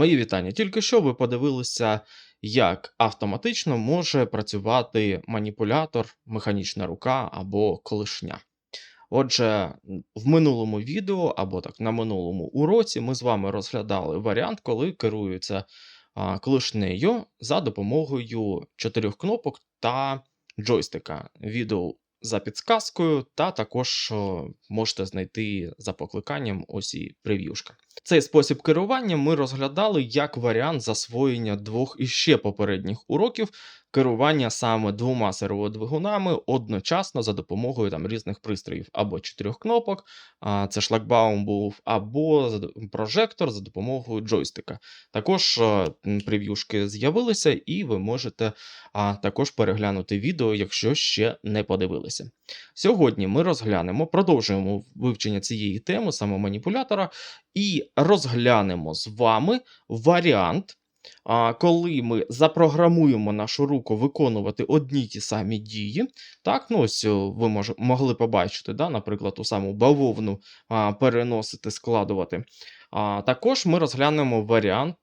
Мої вітання. Тільки що ви подивилися, як автоматично може працювати маніпулятор, механічна рука або колишня. Отже, в минулому відео або так на минулому уроці ми з вами розглядали варіант, коли керується а, клешнею за допомогою чотирьох кнопок та джойстика. Відео за підсказкою, та також можете знайти за покликанням ось і прев'юшка. Цей спосіб керування ми розглядали як варіант засвоєння двох іще попередніх уроків керування саме двома серводвигунами одночасно за допомогою там різних пристроїв або чотирьох кнопок, а, це шлагбаум був, або прожектор за допомогою джойстика. Також прев'юшки з'явилися, і ви можете а, також переглянути відео, якщо ще не подивилися. Сьогодні ми розглянемо, продовжуємо вивчення цієї теми, саме маніпулятора, і розглянемо з вами варіант, коли ми запрограмуємо нашу руку виконувати одні ті самі дії. Так, ну ось ви мож, могли побачити, да, наприклад, ту саму бавовну а, переносити, складувати. А, також ми розглянемо варіант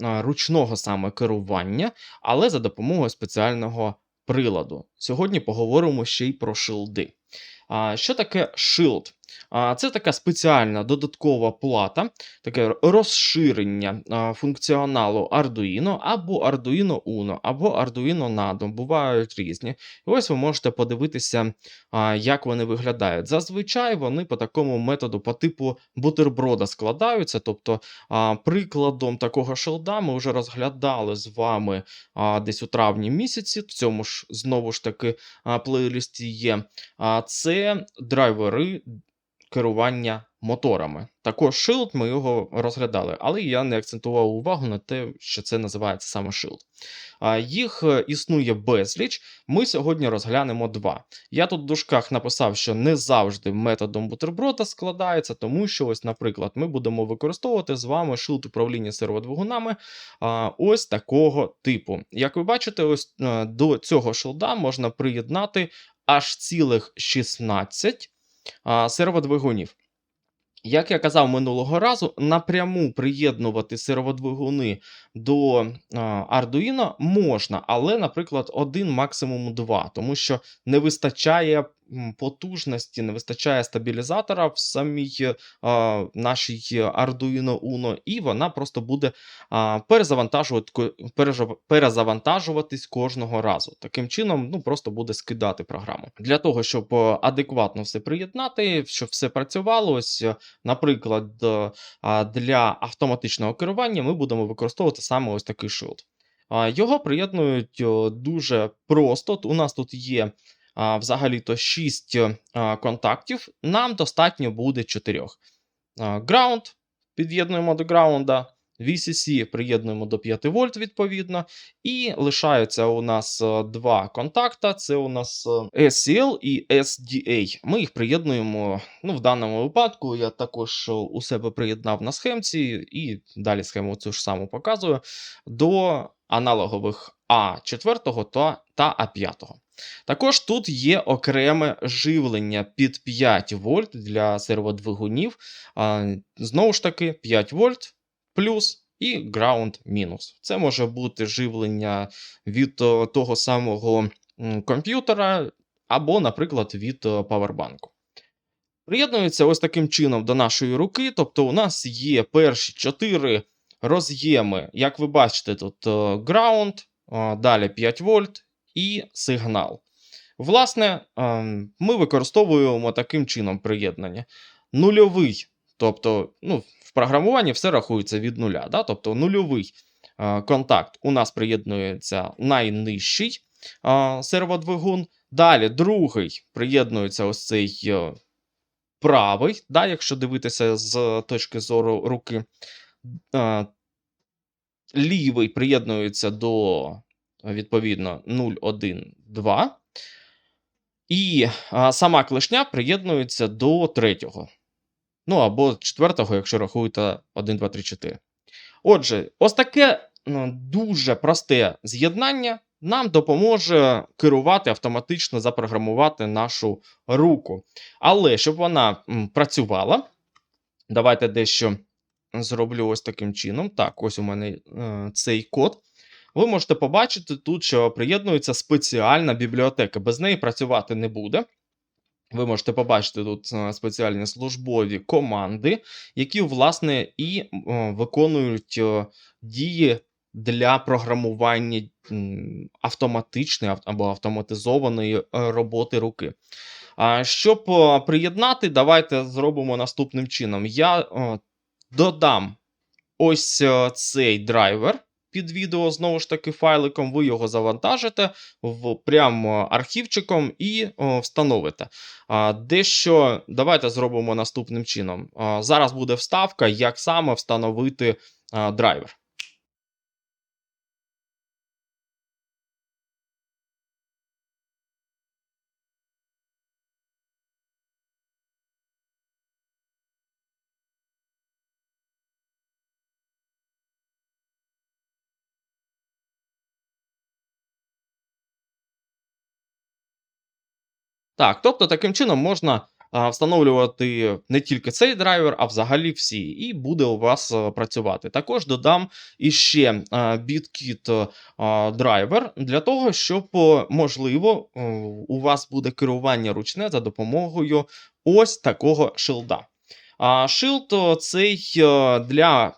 ручного саме керування, але за допомогою спеціального приладу. Сьогодні поговоримо ще й про шилди. А, що таке шилд? Це така спеціальна додаткова плата, таке розширення функціоналу Arduino або Arduino Uno, або Arduino Nano, бувають різні. І ось ви можете подивитися, як вони виглядають. Зазвичай вони по такому методу, по типу бутерброда складаються. Тобто, прикладом такого шилда ми вже розглядали з вами десь у травні місяці. В цьому ж знову ж таки плейлісті є. Це драйвери керування моторами. Також Shield ми його розглядали, але я не акцентував увагу на те, що це називається саме Shield. Їх е, існує безліч. Ми сьогодні розглянемо два. Я тут в дужках написав, що не завжди методом бутерброда складається, тому що, ось, наприклад, ми будемо використовувати з вами Shield управління серводвигунами ось такого типу. Як ви бачите, ось е, до цього шилда можна приєднати аж цілих 16 а, серводвигунів. Як я казав минулого разу, напряму приєднувати серводвигуни до Arduino можна, але, наприклад, один, максимум два, тому що не вистачає потужності, не вистачає стабілізатора в самій а, нашій Arduino Uno, і вона просто буде а, перезавантажувати, перезавантажуватись кожного разу. Таким чином, ну просто буде скидати програму. Для того, щоб е, адекватно все приєднати, щоб все працювало, ось, е, наприклад, е, для автоматичного керування ми будемо використовувати саме ось такий шилд. Його приєднують дуже просто. У нас тут є взагалі-то 6 контактів. Нам достатньо буде 4. Ground під'єднуємо до граунда. VCC приєднуємо до 5 вольт відповідно. І лишаються у нас е, два контакта: це у нас е, SCL і SDA. Ми їх приєднуємо. Ну, в даному випадку я також е, у себе приєднав на схемці, і далі схему цю ж саму показую до аналогових А4 та, та А5. Також тут є окреме живлення під 5 вольт для серводвигунів. Знову ж таки, 5 вольт плюс і ground мінус. Це може бути живлення від того самого комп'ютера або, наприклад, від о, павербанку. Приєднується ось таким чином до нашої руки. Тобто, у нас є перші 4 роз'єми, як ви бачите, тут ground, далі 5 вольт і сигнал. Власне, ем, ми використовуємо таким чином приєднання. Нульовий, тобто, ну, в програмуванні все рахується від нуля. Да? Тобто нульовий е, контакт у нас приєднується найнижчий е, серводвигун. Далі другий приєднується ось цей е, правий, да, якщо дивитися з точки зору руки. Лівий приєднується до відповідно 0, 1, 2. І сама клешня приєднується до третього. Ну або четвертого, якщо рахуєте 1, 2, 3, 4. Отже, ось таке ну, дуже просте з'єднання нам допоможе керувати автоматично запрограмувати нашу руку. Але щоб вона працювала, давайте дещо зроблю ось таким чином. Так, ось у мене е, цей код. Ви можете побачити тут, що приєднується спеціальна бібліотека. Без неї працювати не буде. Ви можете побачити тут е, спеціальні службові команди, які, власне, і е, виконують е, дії для програмування автоматичної або автоматизованої роботи руки. Щоб приєднати, давайте зробимо наступним чином. Я додам ось цей драйвер під відео, знову ж таки, файликом. Ви його завантажите в прямо архівчиком і о, встановите. А, дещо давайте зробимо наступним чином. А, зараз буде вставка, як саме встановити а, драйвер. Так, тобто таким чином можна встановлювати не тільки цей драйвер, а взагалі всі, і буде у вас а, працювати. Також додам іще а, BitKit драйвер для того, щоб, можливо, у вас буде керування ручне за допомогою ось такого шилда. Шилд цей е, для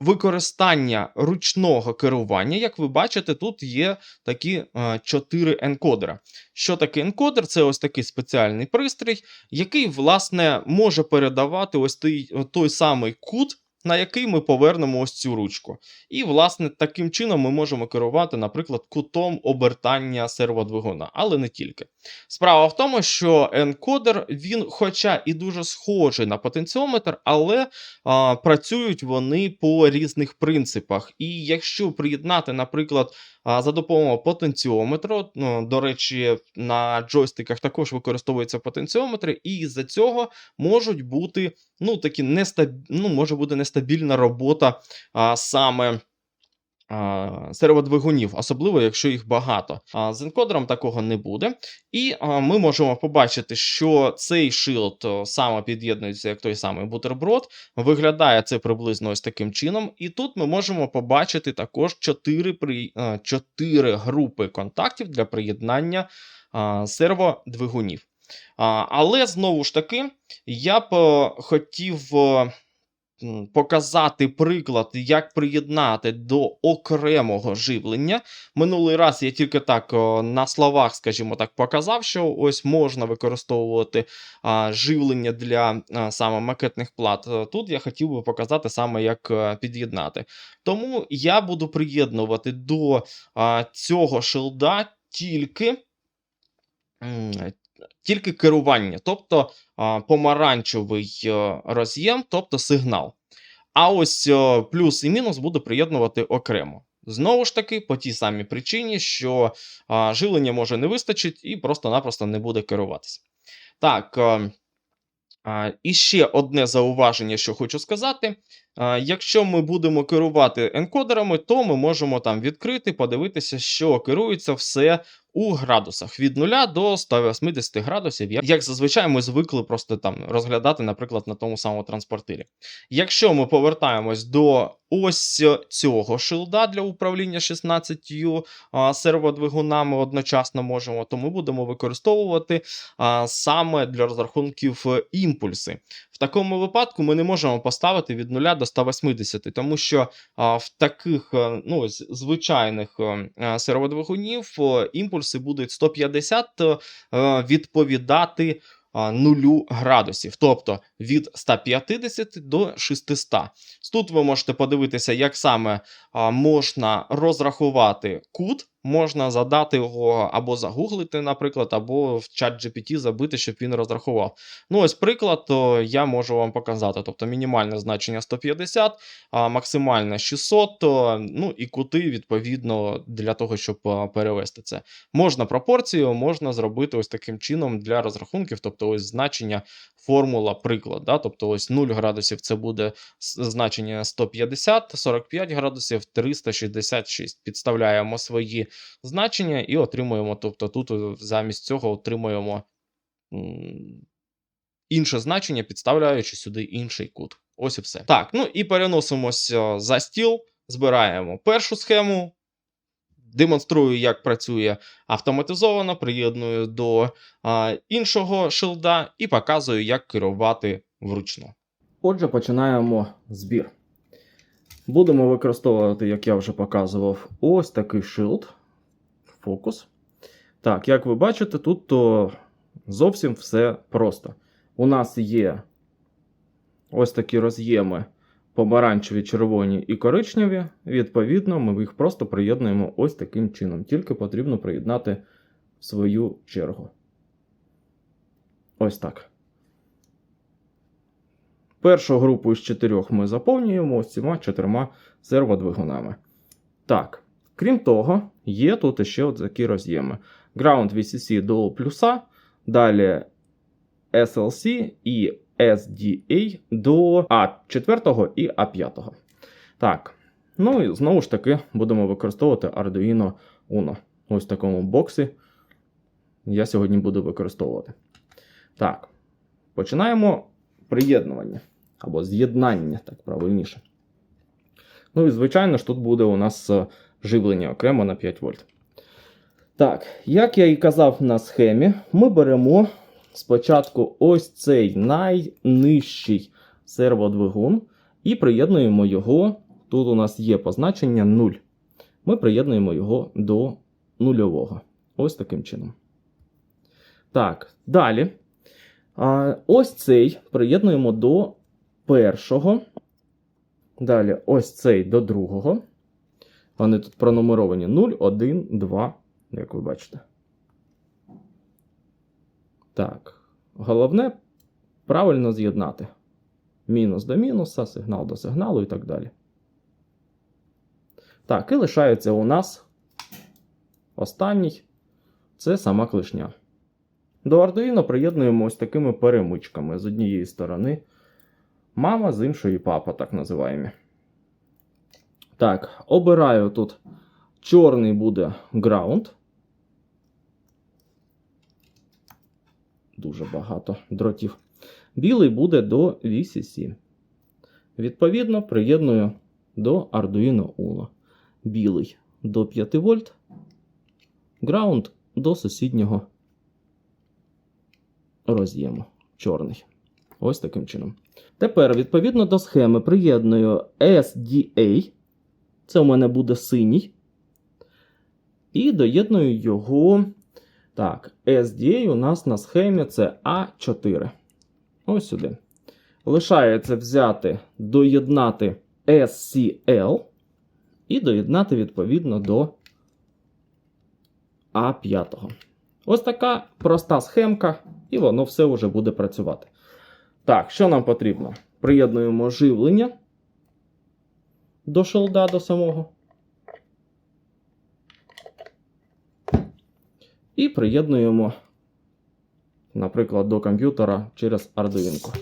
використання ручного керування. Як ви бачите, тут є такі е, чотири енкодера. Що таке енкодер? Це ось такий спеціальний пристрій, який, власне, може передавати ось той, той самий кут, на який ми повернемо ось цю ручку. І, власне, таким чином ми можемо керувати, наприклад, кутом обертання серводвигуна, але не тільки. Справа в тому, що енкодер, він, хоча і дуже схожий на потенціометр, але а, працюють вони по різних принципах. І якщо приєднати, наприклад, за допомогою потенціометру, ну, до речі, на джойстиках також використовуються потенціометри, і з-за цього можуть бути ну, такі нестаб... ну, може бути нестабільна робота а, саме. Серводвигунів, особливо якщо їх багато. А з енкодером такого не буде. І ми можемо побачити, що цей шилд саме під'єднується як той самий бутерброд. Виглядає це приблизно ось таким чином. І тут ми можемо побачити також 4, при... 4 групи контактів для приєднання серводвигунів. Але знову ж таки, я б хотів показати приклад, як приєднати до окремого живлення. Минулий раз я тільки так на словах, скажімо так, показав, що ось можна використовувати живлення для саме макетних плат. Е, Тут я хотів би показати саме, як е, під'єднати. Тому я буду приєднувати до цього шилда тільки. Тільки керування, тобто помаранчевий е, роз'єм, тобто сигнал. А ось е, плюс і мінус буду приєднувати окремо. Знову ж таки, по тій самій причині, що а, живлення може не вистачить і просто-напросто не буде керуватися. Так, е, і ще одне зауваження, що хочу сказати. Якщо ми будемо керувати енкодерами, то ми можемо там відкрити, подивитися, що керується все у градусах від 0 до 180 градусів, як- зазвичай ми звикли просто там розглядати, наприклад, на тому самому транспортирі. Якщо ми повертаємось до ось цього шилда для управління 16 а, серводвигунами одночасно можемо, то ми будемо використовувати саме для розрахунків імпульси. Такому випадку ми не можемо поставити від 0 до 180, тому що в таких е, ну, звичайних е, е, серводвигунів імпульси будуть 150 е, відповідати нулю градусів, тобто від 150 до 600. Тут ви можете подивитися, як саме можна розрахувати кут, можна задати його або загуглити, наприклад, або в чат GPT забити, щоб він розрахував. Ну, ось приклад, то я можу вам показати. Тобто мінімальне значення 150, а максимальне 600, ну і кути, відповідно, для того, щоб перевести це. Можна пропорцію, можна зробити ось таким чином для розрахунків, тобто ось значення формула приклад. Да? Тобто ось 0 градусів це буде значення 150, 45 градусів 366. Підставляємо свої значення і отримуємо. Тобто тут е, замість цього отримуємо інше значення, підставляючи сюди інший кут. Ось і все. Так, ну і переносимося за стіл, збираємо першу схему, демонструю, як працює автоматизовано, приєдную до а, іншого шилда і показую, як керувати вручну. Отже, починаємо збір. Будемо використовувати, як я вже показував, ось такий шилд. Фокус. Так, як ви бачите, тут то зовсім все просто. У нас є ось такі роз'єми помаранчеві, червоні і коричневі. Відповідно, ми їх просто приєднуємо ось таким чином. Тільки потрібно приєднати свою чергу. Ось так. Першу групу із чотирьох ми заповнюємо ось цими чотирма серводвигунами. Так, крім того, є тут ще от такі роз'єми. Ground VCC до плюса, далі SLC і SDA до А4 і А5. Так. Ну і знову ж таки будемо використовувати Arduino Uno. Ось в такому боксі. Я сьогодні буду використовувати. Так. Починаємо приєднування. Або з'єднання, так правильніше. Ну і, звичайно ж, тут буде у нас е, живлення окремо на 5 вольт. Так, як я і казав на схемі, ми беремо спочатку ось цей найнижчий серводвигун і приєднуємо його. Тут у нас є позначення 0. Ми приєднуємо його до нульового. Ось таким чином. Так, далі. Ось цей приєднуємо до першого. Далі ось цей до другого. Вони тут пронумеровані 0, 1, 2, як ви бачите. Так. Головне правильно з'єднати. Мінус до мінуса, сигнал до сигналу і так далі. Так, і лишається у нас останній це сама клишня. До Arduino приєднуємо ось такими перемичками. З однієї сторони мама, з іншої папа, так називаємо. Так, обираю тут чорний буде ground. Дуже багато дротів. Білий буде до VCC. Відповідно, приєдную до Arduino Uno. Білий до 5 вольт. Ground до сусіднього роз'єму. Чорний. Ось таким чином. Тепер, відповідно до схеми, приєдную SDA. Це у мене буде синій. І доєдную його. Так, SDA у нас на схемі це А4. Ось сюди. Лишається взяти, доєднати SCL і доєднати відповідно до А5. Ось така проста схемка, і воно все вже буде працювати. Так, що нам потрібно? Приєднуємо живлення до шелда до самого. І приєднуємо, наприклад, до комп'ютера через Arduino.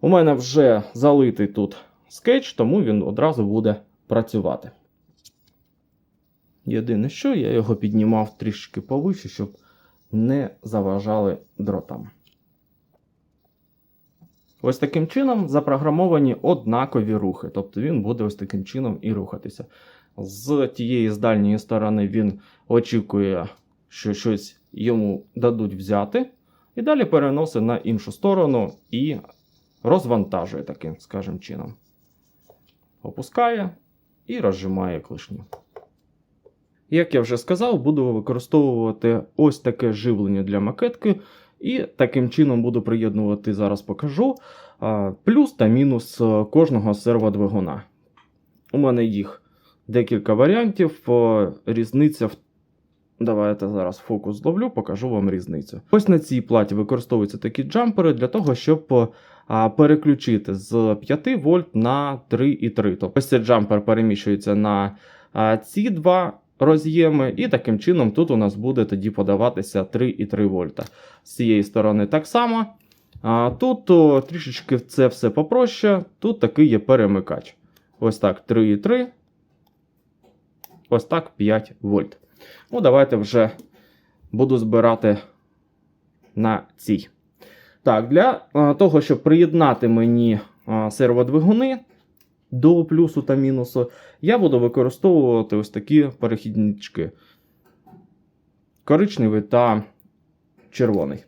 У мене вже залитий тут скетч, тому він одразу буде працювати. Єдине, що я його піднімав трішки повище, щоб не заважали дротам. Ось таким чином запрограмовані однакові рухи. Тобто він буде ось таким чином і рухатися. З тієї з дальньої сторони він очікує, що щось йому дадуть взяти. І далі переносить на іншу сторону і розвантажує таким, скажімо, чином. Опускає і розжимає клишню. Як я вже сказав, буду використовувати ось таке живлення для макетки. І таким чином буду приєднувати, зараз покажу плюс та мінус кожного серводвигуна. У мене їх декілька варіантів. Різниця в. Давайте зараз фокус зловлю, покажу вам різницю. Ось на цій платі використовуються такі джампери для того, щоб переключити з 5 вольт на 3,3. Тобто ось цей джампер переміщується на ці два роз'єми, і таким чином тут у нас буде тоді подаватися 3,3 вольта. З цієї сторони так само. Тут о, трішечки це все попроще. Тут такий є перемикач. Ось так 3,3. Ось так 5 вольт. Ну, давайте вже буду збирати на цій. Так, для того, щоб приєднати мені серводвигуни до плюсу та мінусу, я буду використовувати ось такі перехіднички. Коричневий та червоний.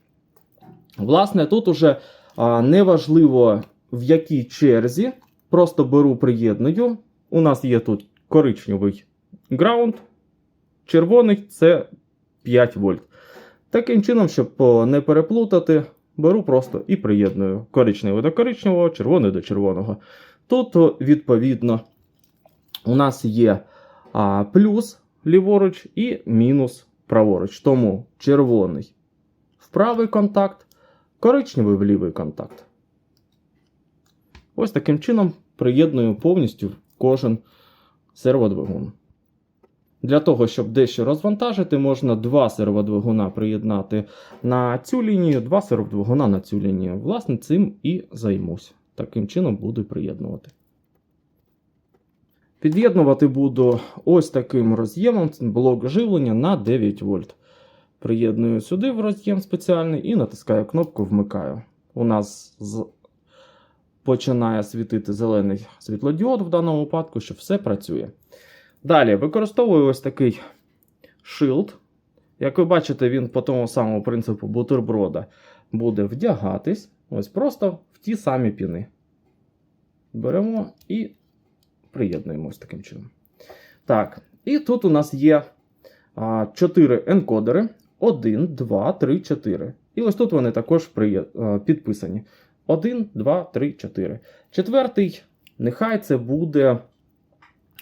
Власне, тут уже неважливо в якій черзі. Просто беру приєдную. У нас є тут коричневий граунд, червоний це 5 вольт. Таким чином, щоб не переплутати, беру просто і приєдную коричневий до коричневого, червоний до червоного. Тут, відповідно, у нас є а, плюс ліворуч і мінус праворуч. Тому червоний в правий контакт, коричневий в лівий контакт. Ось таким чином приєдную повністю кожен серводвигун. Для того, щоб дещо розвантажити, можна два серводвигуна приєднати на цю лінію, два серводвигуна на цю лінію. Власне, цим і займусь. Таким чином буду приєднувати. Під'єднувати буду ось таким роз'ємом блок живлення на 9 вольт. Приєдную сюди в роз'єм спеціальний і натискаю кнопку Вмикаю. У нас з... починає світити зелений світлодіод в даному випадку, що все працює. Далі використовую ось такий шилд. Як ви бачите, він по тому самому принципу бутерброда буде вдягатись ось просто в ті самі піни. Беремо і приєднуємо ось таким чином. Так, і тут у нас є а, 4 енкодери. 1, 2, 3, 4. І ось тут вони також підписані. 1, 2, 3, 4. Четвертий, нехай це буде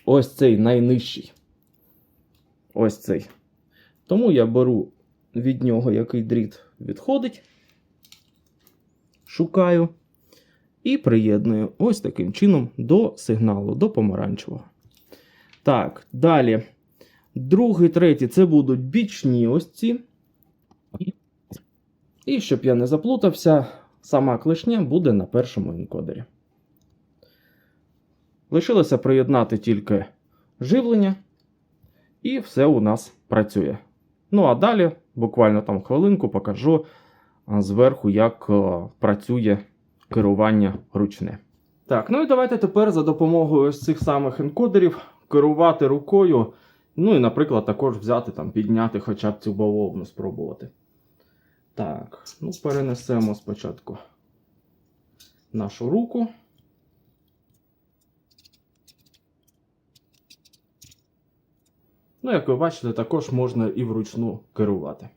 ось цей найнижчий. Ось цей. Тому я беру від нього, який дріт відходить. Шукаю. І приєдную ось таким чином до сигналу, до помаранчевого. Так, далі. Другий, третій це будуть бічні ось ці. І щоб я не заплутався, сама клешня буде на першому енкодері. Лишилося приєднати тільки живлення, і все у нас працює. Ну а далі, буквально там хвилинку, покажу зверху, як працює керування ручне. Так, ну і давайте тепер за допомогою ось цих самих енкодерів керувати рукою. Ну і, наприклад, також взяти там, підняти хоча б цю бавовну, спробувати. Так, ну перенесемо спочатку нашу руку. Ну, як ви бачите, також можна і вручну керувати.